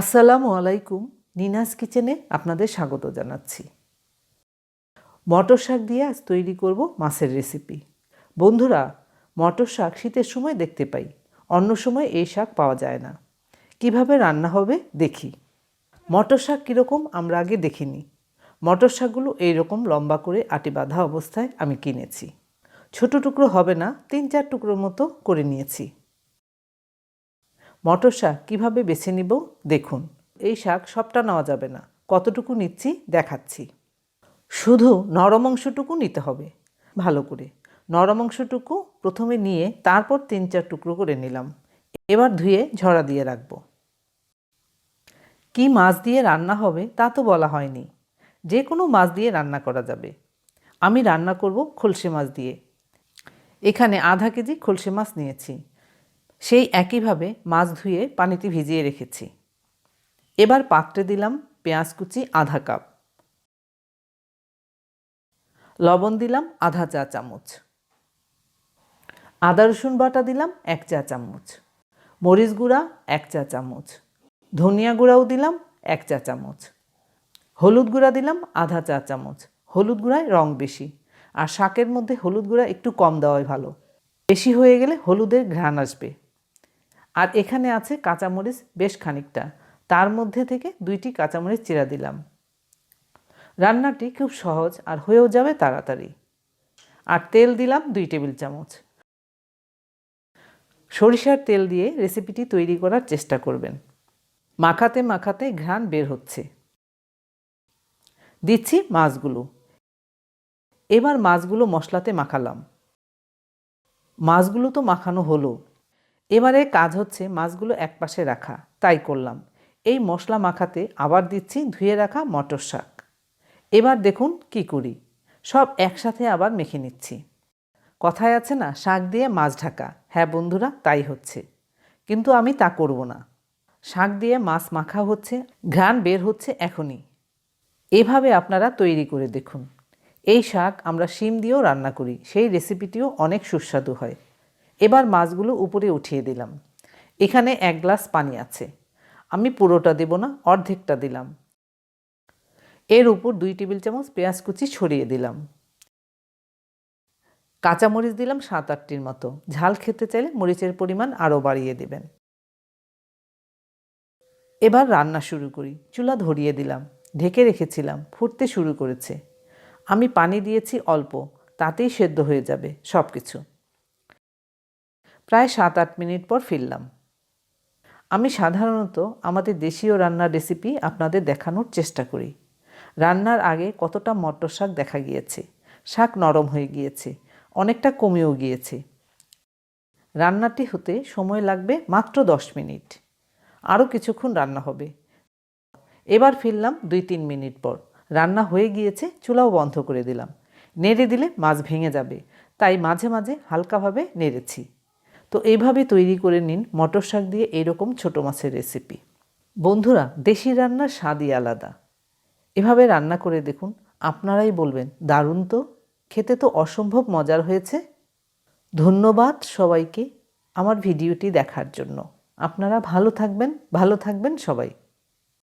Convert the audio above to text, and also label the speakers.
Speaker 1: আসসালামু আলাইকুম, নিনাস কিচেনে আপনাদের স্বাগত জানাচ্ছি। মটর শাক দিয়ে আজ তৈরি করব মাছের রেসিপি। বন্ধুরা, মটর শাক শীতের সময় দেখতে পাই, অন্য সময় এই শাক পাওয়া যায় না। কীভাবে রান্না হবে দেখি। মটর শাক কীরকম আমরা আগে দেখিনি। মটর শাকগুলো এইরকম লম্বা করে আটি বাঁধা অবস্থায় আমি কিনেছি। ছোট টুকরো হবে না, তিন চার টুকরোর মতো করে নিয়েছি। মটর শাক কীভাবে বেছে নিব? দেখুন। এই শাক সবটা নেওয়া যাবে না। কতটুকু নিচ্ছি দেখাচ্ছি। শুধু নরম অংশটুকু নিতে হবে। ভালো করে। নরম অংশটুকু প্রথমে নিয়ে তারপর তিন চার টুকরো করে নিলাম। এবার ধুয়ে ঝরা দিয়ে রাখব। কি মাছ দিয়ে রান্না হবে তা তো বলা হয়নি। যে কোনো মাছ দিয়ে রান্না করা যাবে। আমি রান্না করব খলসে মাছ দিয়ে। এখানে আধা কেজি খলসে মাছ নিয়েছি। সেই একইভাবে মাছ ধুয়ে পানিতে ভিজিয়ে রেখেছি। এবার পাত্রে দিলাম পেঁয়াজ কুচি আধা কাপ। লবণ দিলাম আধা চা চামচ। আদা, রসুন বাটা দিলাম এক চা চামচ। মরিচ গুঁড়া এক চা চামচ। ধনিয়া গুঁড়াও দিলাম এক চা চামচ। হলুদ গুঁড়া দিলাম আধা চা চামচ। হলুদ গুঁড়ায় রং বেশি। আর শাকের মধ্যে হলুদ গুঁড়া একটু কম দেওয়াই ভালো। বেশি হয়ে গেলে হলুদের ঘ্রাণ আসবে। আর এখানে আছে কাঁচামরিচ বেশ খানিকটা। তার মধ্যে থেকে দুইটি কাঁচামরিচ চিরা দিলাম। রান্নাটি খুব সহজ আর হয়েও যাবে তাড়াতাড়ি। আর তেল দিলাম দুই টেবিল চামচ। সরিষার তেল দিয়ে রেসিপিটি তৈরি করার চেষ্টা করবেন। মাখাতে মাখাতে ঘ্রাণ বের হচ্ছে। দিচ্ছি মাছগুলো। এবার মাছগুলো মশলাতে মাখালাম। মাছগুলো তো মাখানো হলো। এবারে কাজ হচ্ছে মাছগুলো একপাশে রাখা, তাই করলাম। এই মশলা মাখাতে আবার দিচ্ছি ধুয়ে রাখা মটর শাক। এবার দেখুন কি করি। সব একসাথে আবার মেখে নিচ্ছি। কথায় আছে না, শাক দিয়ে মাছ ঢাকা। হ্যাঁ বন্ধুরা, তাই হচ্ছে। কিন্তু আমি তা করব না। শাক দিয়ে মাছ মাখা হচ্ছে, ঘ্রাণ বের হচ্ছে এখনই। এভাবে আপনারা তৈরি করে দেখুন। এই শাক আমরা শিম দিয়েও রান্না করি, সেই রেসিপিটিও অনেক সুস্বাদু হয়। এবার মাছগুলো উপরে উঠিয়ে দিলাম। এখানে এক গ্লাস পানি আছে। আমি পুরোটা দেব না, অর্ধেকটা দিলাম। এর উপর দুই টেবিল চামচ পেঁয়াজ কুচি ছড়িয়ে দিলাম। কাঁচামরিচ দিলাম সাত আটটির মতো। ঝাল খেতে চাইলে মরিচের পরিমাণ আরও বাড়িয়ে দেবেন। এবার রান্না শুরু করি। চুলা ধরিয়ে দিলাম। ঢেকে রেখেছিলাম। ফুটতে শুরু করেছে। আমি পানি দিয়েছি অল্প। তাতেই সেদ্ধ হয়ে যাবে সব কিছু প্রায় সাত আট মিনিট পর ফিরলাম। আমি সাধারণত আমাদের দেশীয় রান্নার রেসিপি আপনাদের দেখানোর চেষ্টা করি। রান্নার আগে কতটা মটর শাক দেখা গিয়েছে, শাক নরম হয়ে গিয়েছে, অনেকটা কমেও গিয়েছে। রান্নাটি হতে সময় লাগবে মাত্র দশ মিনিট। আরও কিছুক্ষণ রান্না হবে। এবার ফিরলাম দুই তিন মিনিট পর। রান্না হয়ে গিয়েছে, চুলাও বন্ধ করে দিলাম। নেড়ে দিলে মাছ ভেঙে যাবে, তাই মাঝে মাঝে হালকাভাবে নেড়েছি। তো এইভাবে তৈরি করে নিন মটর শাক দিয়ে এরকম ছোটো মাছের রেসিপি বন্ধুরা, দেশি রান্নার স্বাদই আলাদা। এভাবে রান্না করে দেখুন, আপনারাই বলবেন, দারুণ তো, খেতে তো অসম্ভব মজার হয়েছে। ধন্যবাদ সবাইকে আমার ভিডিওটি দেখার জন্য। আপনারা ভালো থাকবেন ভালো থাকবেন সবাই।